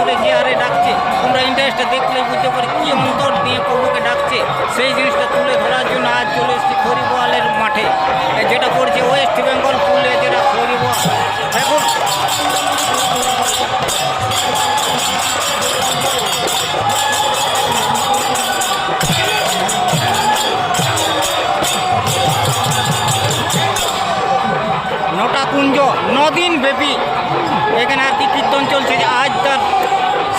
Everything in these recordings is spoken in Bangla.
সুরে যে হারে ডাকছে? তোমরা ইন্টারেস্টটা দেখলে বুঝতে পারি কি অন্তর দিয়ে প্রভুকে ডাকছে। সেই জিনিসটা তুলে ধরার জন্য আজ চলে এসেছি হরিবোয়ালের মাঠে। যেটা পড়ছে ওয়েস্ট বেঙ্গল পুলে যেটা হরিবোয়াল দেখুন নটা কুঞ্জ নদিন ব্যাপী এখানে আর কি কীর্তন চলছে যে আজ তার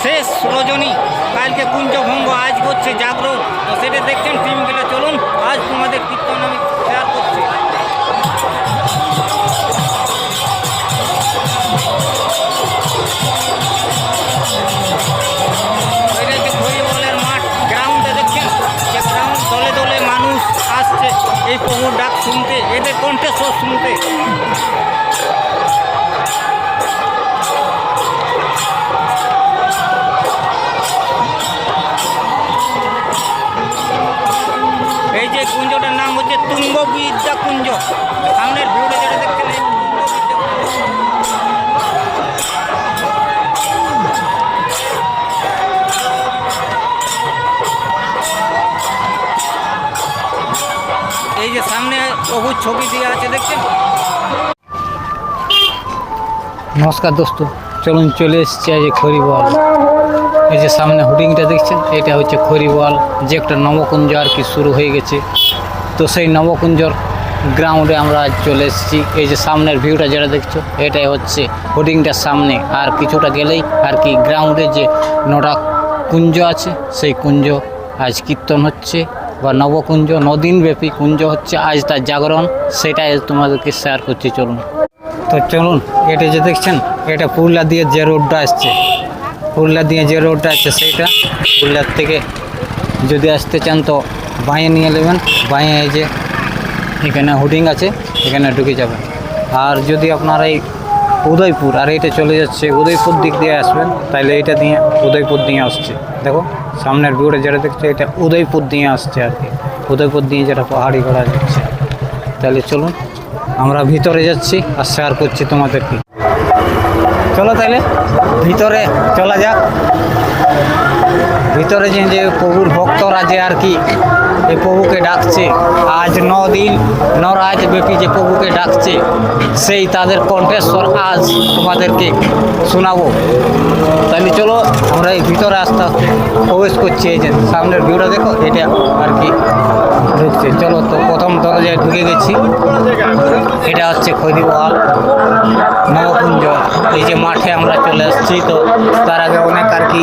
শেষ রজনী। কালকে কুঞ্জ ভঙ্গ আজ করছে জাগরণ তো সেটা দেখছেন টিমগুলো চলুন আজ তোমাদের কীর্তন আমি শেয়ার করছি। এই প্রভুর ডাক শুনতে, এদের কণ্ঠে সব শুনতে। তুঙ্গ বিদ্যা কুঞ্জ সামনের ভিউটা যেটা দেখছেন, এই যে সামনে প্রভুর ছবি দিয়ে আছে, দেখছেন? নমস্কার দোস্ত, চলুন চলে এসেছি আজ খরিবল এই যে সামনে হুডিংটা দেখছেন, এটা হচ্ছে খরিবল যে একটা নবকুঞ্জ আর কি শুরু হয়ে গেছে। তো সেই নবকুঞ্জর গ্রাউন্ডে আমরা চলে এসেছি। এই যে সামনের ভিউটা যেটা দেখছ, এটাই হচ্ছে হোর্ডিংটার সামনে। আর কিছুটা গেলেই আর কি গ্রাউন্ডে যে নটা কুঞ্জ আছে, সেই কুঞ্জ আজ কীর্তন হচ্ছে বা নবকুঞ্জ নদিনব্যাপী কুঞ্জ হচ্ছে, আজ তার জাগরণ, সেটাই তোমাদেরকে শেয়ার করছি, চলুন। তো চলুন, এটা যে দেখছেন, এটা পুরুলিয়া দিয়ে যে রোডটা আসছে। পুরুলিয়া দিয়ে যে রোডটা আসছে, সেইটা পুরুলিয়ার থেকে যদি আসতে চান তো বাঁয়ে নিয়ে নেবেন। বাঁয়ে এই যে এখানে হোর্ডিং আছে, এখানে ঢুকে যাবেন। আর যদি আপনারা এই উদয়পুর, আর এটা চলে যাচ্ছে, উদয়পুর দিক দিয়ে আসবেন তাহলে এটা দিয়ে উদয়পুর দিয়ে আসছে। দেখো, সামনের ভিউটা যেটা দেখছ, এটা উদয়পুর দিয়ে আসছে আর কি। উদয়পুর দিয়ে যেটা পাহাড়ি ঘোড়া যাচ্ছে। তাহলে চলুন, আমরা ভিতরে যাচ্ছি, আর শেয়ার করছি তোমাদেরকে। চলো তাহলে ভিতরে চলা যাক। ভিতরে যে যে প্রভুর ভক্তরা যে আর কি এই প্রভুকে ডাকছে, আজ ন দিন নরাজ ব্যাপী যে প্রভুকে ডাকছে, সেই তাদের কণ্ঠেশ্বর আজ তোমাদেরকে শোনাবো। তাহলে চলো আমরা এই ভিতরে আস্তে আস্তে প্রবেশ করছি, এই যে সামনের ভিউটা দেখো, এটা আর কি ঢুকছে। চলো তো প্রথম দরজায় ঢুকে গেছি। এটা হচ্ছে খৈদিবহাল নবকুঞ্জ। এই যে মাঠে আমরা চলে আসছি, তো তার আগে অনেক আর কি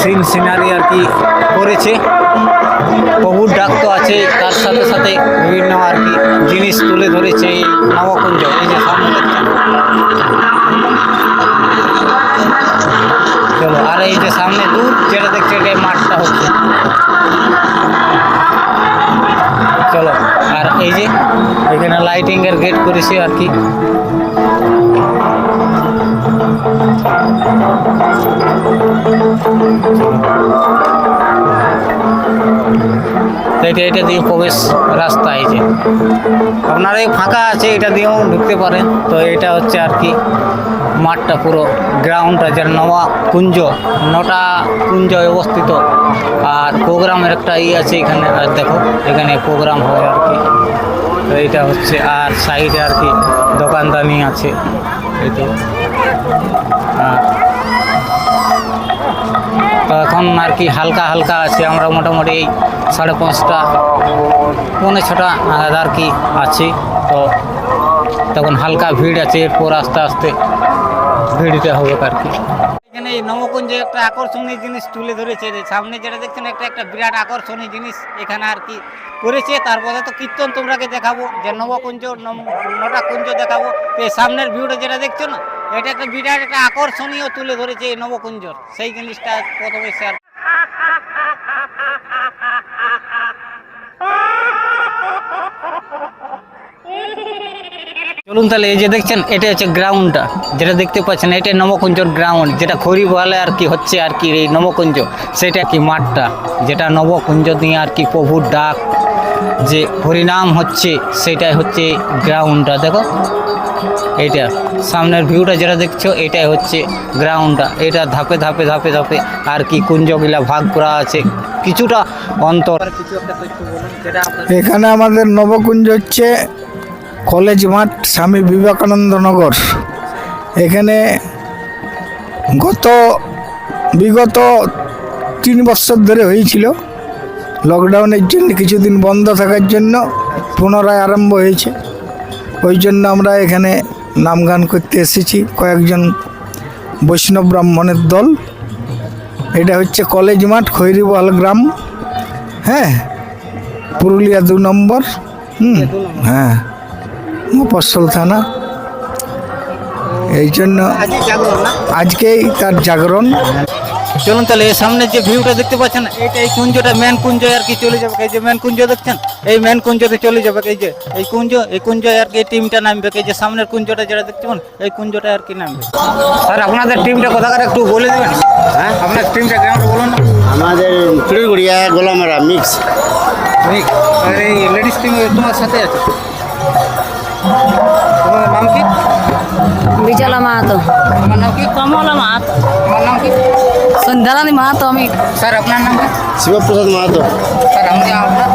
সিন সিনারি আর কি করেছে। প্রভুর ডাক তো আছে, তার সাথে সাথে বিভিন্ন আর কি জিনিস তুলে ধরেছে এই নবকুঞ্জ এই যে সামনে চলো, আর এই যে সামনে দূর যেটা দেখছে এটা মাঠটা হচ্ছে। চলো, আর এই যে এখানে লাইটিং এর গেট করেছে আর কি। এটা এটা দিয়ে প্রবেশ রাস্তা এই যে। আপনারা ফাঁকা আছে, এটা দিয়েও ঢুকতে পারেন তো এটা হচ্ছে আর কি মাঠটা, পুরো গ্রাউন্ডটা যার নওয়া কুঞ্জ, নটা কুঞ্জ অবস্থিত। আর প্রোগ্রামের একটা ই আছে এখানে, আর দেখো, এখানে প্রোগ্রাম হয় আর কি। তো এটা হচ্ছে, আর সাইডে আর কি দোকানদানি আছে। এই তো। তো এখন আর কি হালকা হালকা আছে, আমরা মোটামুটি এই সাড়ে পাঁচটা, পৌনে ছটা নাগাদ আর কি আছি। তো তখন হালকা ভিড় আছে, এরপর আস্তে আস্তে ভিড়টা হবে আর কি। এখানে এই নবকুঞ্জে একটা আকর্ষণীয় জিনিস তুলে ধরেছে সামনে যেটা দেখছেন, একটা একটা বিরাট আকর্ষণীয় জিনিস এখানে আর কি করেছে। তারপরে তো কীর্তন তোমরাকে দেখাবো, যে নবকুঞ্জ নটা কুঞ্জ দেখাবো। এই সামনের ভিউটা যেটা দেখছ না এটা একটা বিরাট একটা আকর্ষণীয় তুলে ধরেছে এই নবকুঞ্জর। সেই জিনিসটা প্রথমে শেয়ার চলুন তাহলে এই যে দেখছেন, এটা হচ্ছে গ্রাউন্ডটা যেটা দেখতে পাচ্ছেন, এটা নবকুঞ্জর গ্রাউন্ড যেটা খড়ি বলে আর কি হচ্ছে আর কি এই নবকুঞ্জ, সেটা কি মাঠটা? যেটা নবকুঞ্জ দিয়ে আর কি প্রভুর ডাক যে হরিনাম হচ্ছে, সেটাই হচ্ছে গ্রাউন্ডটা দেখো। এইটা। সামনের ভিউটা যেটা দেখছ, এটাই হচ্ছে গ্রাউন্ডটা এটা ধাপে ধাপে ধাপে ধাপে আর কি কুঞ্জগুলা ভাগ করা আছে। কিছুটা অন্তর। এখানে আমাদের নবকুঞ্জ হচ্ছে কলেজ মাঠ স্বামী বিবেকানন্দ নগর। এখানে গত, বিগত তিন বছর ধরে হয়েছিল। লকডাউনের জন্য কিছুদিন বন্ধ থাকার জন্য পুনরায় আরম্ভ হয়েছে। ওই জন্য আমরা এখানে নাম গান করতে এসেছি। কয়েকজন বৈষ্ণব ব্রাহ্মণের দল। এটা হচ্ছে কলেজ মাঠ খৈরিবল গ্রাম। হ্যাঁ পুরুলিয়া দু নম্বর। হুম হ্যাঁ মফস্বল থানা। এই জন্য আজকেই তার জাগরণ। চলুন তাহলে এই সামনে যে ভিউটা দেখতে পাচ্ছেন এটা এই কুঞ্জটা মেন কুঞ্জ আর কি চলে যাবে। এই যে মেন কুঞ্জ দেখছেন এই মেন কুঞ্জতে চলে যাবে। এই যে এই কুঞ্জ এই কুঞ্জ আর কি এই টিমটা নামবে। এই যে সামনের কুঞ্জটা যেটা দেখতে পান এই কুঞ্জটা আর কি নামবে। স্যার আপনাদের টিমটা কোথাকার একটু বলে দেবেন? হ্যাঁ? আপনার টিমটা গ্রাউন্ড বলুন না। আমাদের চুড়িগুড়িয়া গোলামারা মিক্স ঠিক। আর এই লেডিস টিম তোমার সাথে আছে? তোমার নাম কি? বিচলা মাহাতো। তোমার নাম কি? কমলা মাহাতো। তোমার নাম কি? সন্ধ্যারানী মাহাতো আমি। স্যার আপনার নাম? শিবপ্রসাদ মাহাতো। স্যার আমি আপনার?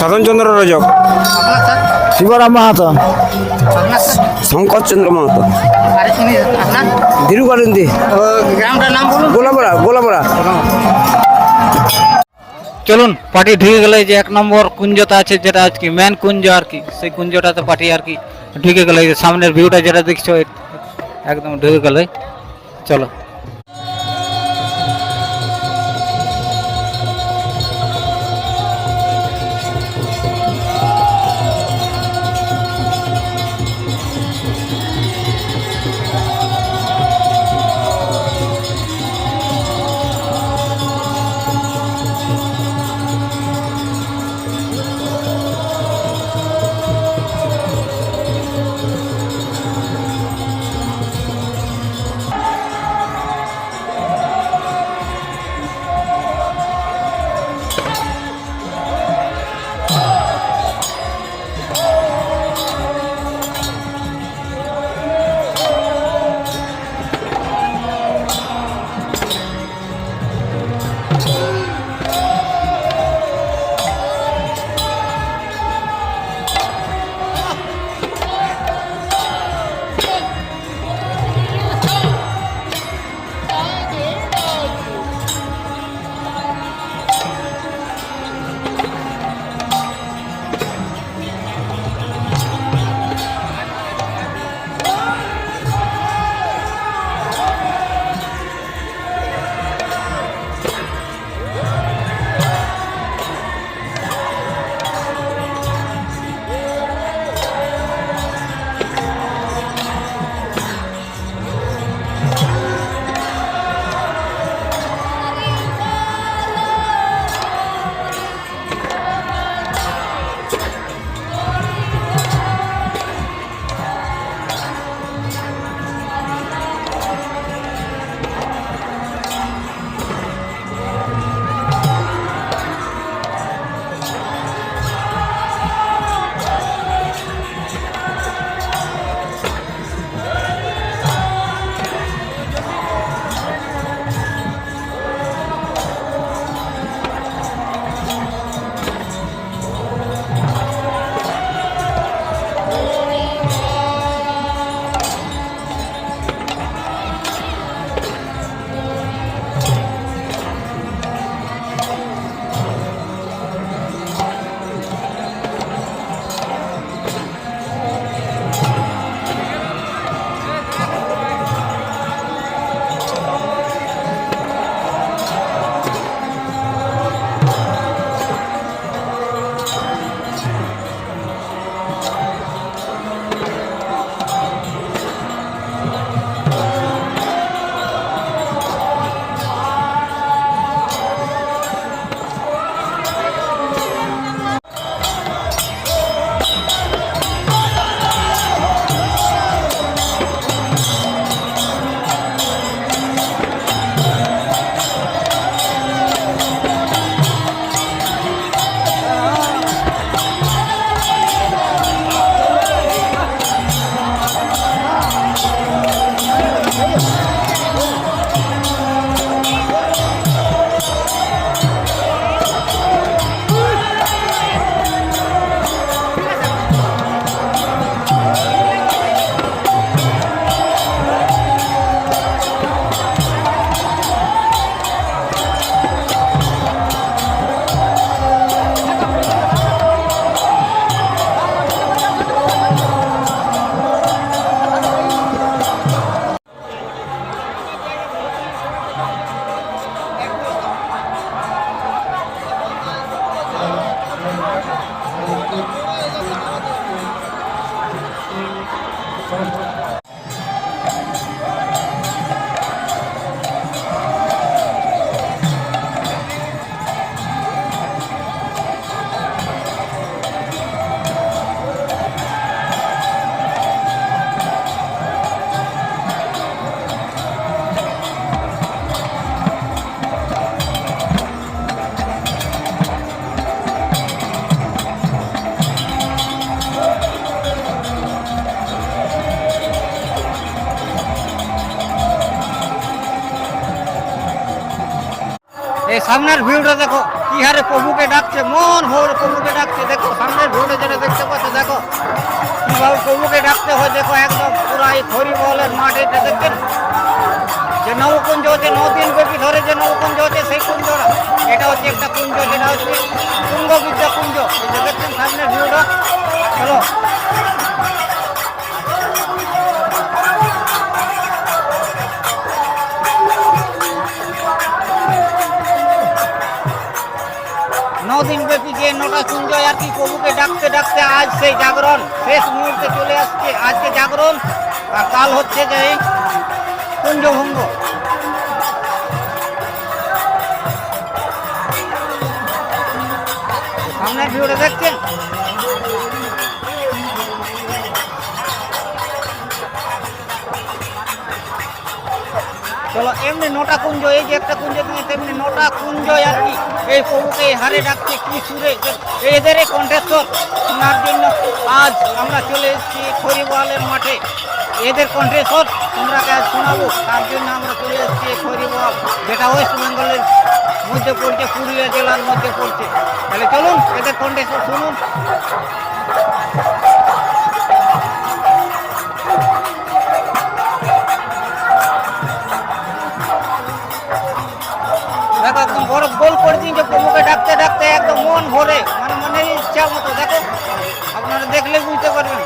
সাধনচন্দ্র রজক। আপনার স্যার? শিবরাম মাহাতো। আপনার স্যার? শঙ্করচন্দ্র মাহাতো। আর ইনি আপনার? ধীরুকানন্দী গ্রামটার নাম বলুন। গোলাপাড়া গোলাপাড়া। চলুন পার্টি ঢুকে গেলে যে এক নম্বর কুঞ্জটা আছে যেটা আজকে মেন কুঞ্জ আর কি। সেই কুঞ্জটাতে পার্টি আর কি ঢুকে গেলে। যে সামনের ভিউটা যেটা দেখছ একদম ঢুকে গেলে। চলো। সামনের ভিউটা দেখো, কি হারে প্রভুকে ডাকছে, মন ভোর প্রভুকে ডাকছে, দেখো, সামনের ভিউটা যেটা দেখতে পাচ্ছ, দেখো কীভাবে প্রভুকে ডাকতে হয়, দেখো, একদম পুরা এই হরিবলের মাঠ, এটা দেখছেন যে নবকুঞ্জ হচ্ছে নদিন ব্যাপী ধরে, যে নবকুঞ্জ হচ্ছে সেই কুঞ্জটা এটা হচ্ছে একটা কুঞ্জ যেটা হচ্ছে তুঙ্গ বিদ্যা কুঞ্জ দেখছেন সামনের ভিউটা, চলো। দিন ব্যাপী যে নটা সঞ্জয় আর কি প্রভুকে ডাকতে ডাকতে আজ সেই জাগরণ। শেষ মুহূর্তে চলে আসছে আজকে জাগরণ। আর কাল হচ্ছে যে কুঞ্জভঙ্গ। সামনের ভিউটা দেখছেন? চলো, এমনি নটা কুঞ্জ, এই যে একটা কুঞ্জ দিয়ে তেমনি নটা কুঞ্জ আর কি। এই প্রভুকে হারে ডাকছে, কি সুরে। এদের কণ্ঠেশ্বর শোনার জন্য আজ আমরা চলে এসেছি খরিবালের মাঠে। এদের কণ্ঠেশ্বর তোমরা আজ শোনাবো। তার জন্য আমরা চলে এসেছি খরিবাল যেটা ওয়েস্ট বেঙ্গলের মধ্যে পড়ছে, পুরুলিয়া জেলার মধ্যে পড়ছে। তাহলে চলুন, এদের কণ্ঠেশ্বর শুনুন। বড় গোল করে দিন যে প্রভুকে ডাকতে ডাকতে একদম মন ভরে মানে মনের ইচ্ছা মতো। দেখো, আপনারা দেখলে বুঝতে পারবেন।